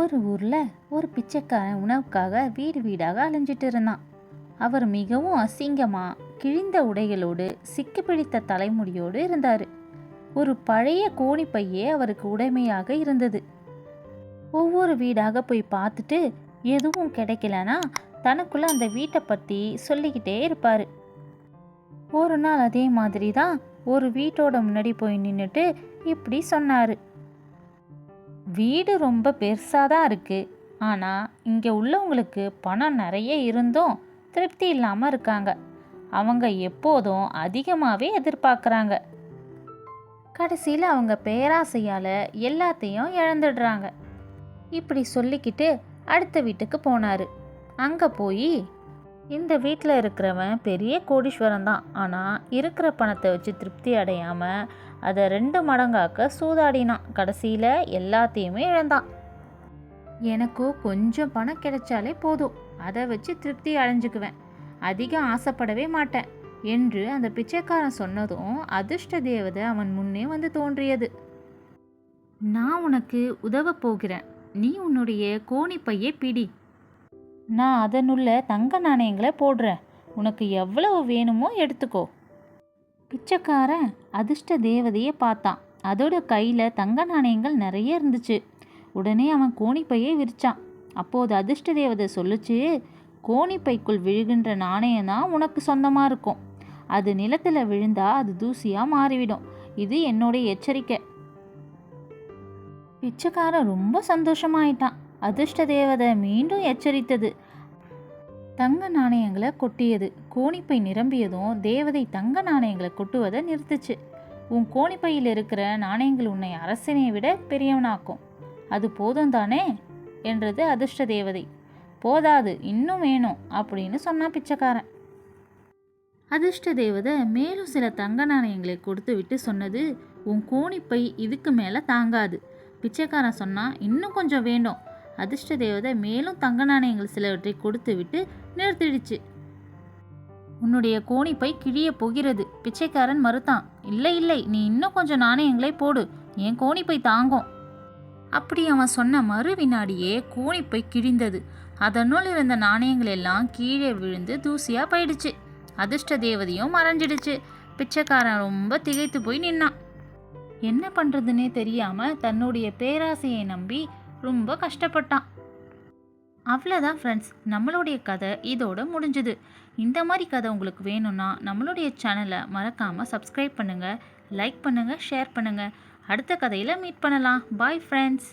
ஒரு ஊரில் ஒரு பிச்சைக்காரன் உணவுக்காக வீடு வீடாக அலைஞ்சிட்டு இருந்தான். அவர் மிகவும் அசிங்கமாக கிழிந்த உடைகளோடு சிக்கு பிடித்த தலைமுடியோடு இருந்தார். ஒரு பழைய கோணிப்பையே அவருக்கு உடைமையாக இருந்தது. ஒவ்வொரு வீடாக போய் பார்த்துட்டு எதுவும் கிடைக்கலனா தனக்குள்ள அந்த வீட்டை பற்றி சொல்லிக்கிட்டே இருப்பார். ஒரு நாள் அதே மாதிரி தான் ஒரு வீட்டோட முன்னாடி போய் நின்றுட்டு இப்படி சொன்னார். வீடு ரொம்ப பெருசாக தான் இருக்குது ஆனால் இங்கே உள்ளவங்களுக்கு பணம் நிறைய இருந்தும் திருப்தி இல்லாமல் இருக்காங்க. அவங்க எப்போதும் அதிகமாகவே எதிர்பார்க்குறாங்க. கடைசியில் அவங்க பேராசையால் எல்லாத்தையும் இழந்துடுறாங்க. இப்படி சொல்லிக்கிட்டு அடுத்த வீட்டுக்கு போனார். அங்கே போய் இந்த வீட்டில் இருக்கிறவன் பெரிய கோடீஸ்வரன் தான். ஆனால் இருக்கிற பணத்தை வச்சு திருப்தி அடையாமல் அதை ரெண்டு மடங்காக்க சூதாடினான். கடைசியில் எல்லாத்தையுமே இழந்தான். எனக்கும் கொஞ்சம் பணம் கிடைச்சாலே போதும். அதை வச்சு திருப்தி அடைஞ்சுக்குவேன். அதிகம் ஆசைப்படவே மாட்டேன் என்று அந்த பிச்சைக்காரன் சொன்னதும் அதிர்ஷ்ட தேவதை அவன் முன்னே வந்து தோன்றியது. நான் உனக்கு உதவப் போகிறேன். நீ உன்னுடைய கோணிப்பையை பிடி. நான் அதனுள்ள தங்க நாணயங்களை போடுறேன். உனக்கு எவ்வளவு வேணுமோ எடுத்துக்கோ. பிச்சைக்காரன் அதிர்ஷ்ட தேவதையை பார்த்தான். அதோட கையில் தங்க நாணயங்கள் நிறைய இருந்துச்சு. உடனே அவன் கோணிப்பையை விரிச்சான். அப்போது அதிர்ஷ்ட தேவதை சொல்லுச்சு கோணிப்பைக்குள் விழுகின்ற நாணயம் தான் உனக்கு சொந்தமாக இருக்கும். அது நிலத்தில் விழுந்தா அது தூசியாக மாறிவிடும். இது என்னுடைய எச்சரிக்கை. பிச்சைக்காரன் ரொம்ப சந்தோஷமாயிட்டான். அதிர்ஷ்ட தேவதை மீண்டும் எச்சரித்தது. தங்க நாணயங்களை கொட்டியது. கோணிப்பை நிரம்பியதும் தேவதை தங்க நாணயங்களை கொட்டுவதை நிறுத்துச்சு. உன் கோணிப்பையில் இருக்கிற நாணயங்கள் உன்னை அரசனை விட பெரியவனாக்கும். அது போதும் தானே? என்றது அதிர்ஷ்ட தேவதை போதாது இன்னும் வேணும் அப்படின்னு சொன்னான் பிச்சைக்காரன். அதிர்ஷ்ட தேவதை மேலும் சில தங்க நாணயங்களை கொடுத்து விட்டு சொன்னது உன் கோணிப்பை இதுக்கு மேலே தாங்காது. பிச்சைக்காரன் சொன்னால் இன்னும் கொஞ்சம் வேண்டும் அதிர்ஷ்ட தேவதை மேலும் தங்க நாணயங்கள் சிலவற்றை கொடுத்து விட்டு நிறுத்திடுச்சு. உன்னுடைய கோணிப்பை கிழிய போகிறது. பிச்சைக்காரன் மறுத்தான். இல்லை இல்லை நீ இன்னும் கொஞ்சம் நாணயங்களை போடு. என் கோணிப்பை தாங்கும் அப்படி அவன் சொன்ன மறு வினாடியே கோணிப்பை கிழிந்தது. அதனுள் இருந்த நாணயங்கள் எல்லாம் கீழே விழுந்து தூசியா போயிடுச்சு. அதிர்ஷ்ட தேவதையும் மறைஞ்சிடுச்சு. பிச்சைக்காரன் ரொம்ப திகைத்து போய் நின்னான். என்ன பண்றதுன்னே தெரியாம தன்னுடைய பேராசையை நம்பி ரொம்ப கஷ்டப்பட்டான். அவ்வளோதான் ஃப்ரெண்ட்ஸ் நம்மளுடைய கதை இதோட முடிஞ்சுது. இந்த மாதிரி கதை உங்களுக்கு வேணும்னா நம்மளுடைய சேனலை மறக்காமல் சப்ஸ்கிரைப் பண்ணுங்கள் லைக் பண்ணுங்கள் ஷேர் பண்ணுங்கள் அடுத்த கதையில் மீட் பண்ணலாம். Bye friends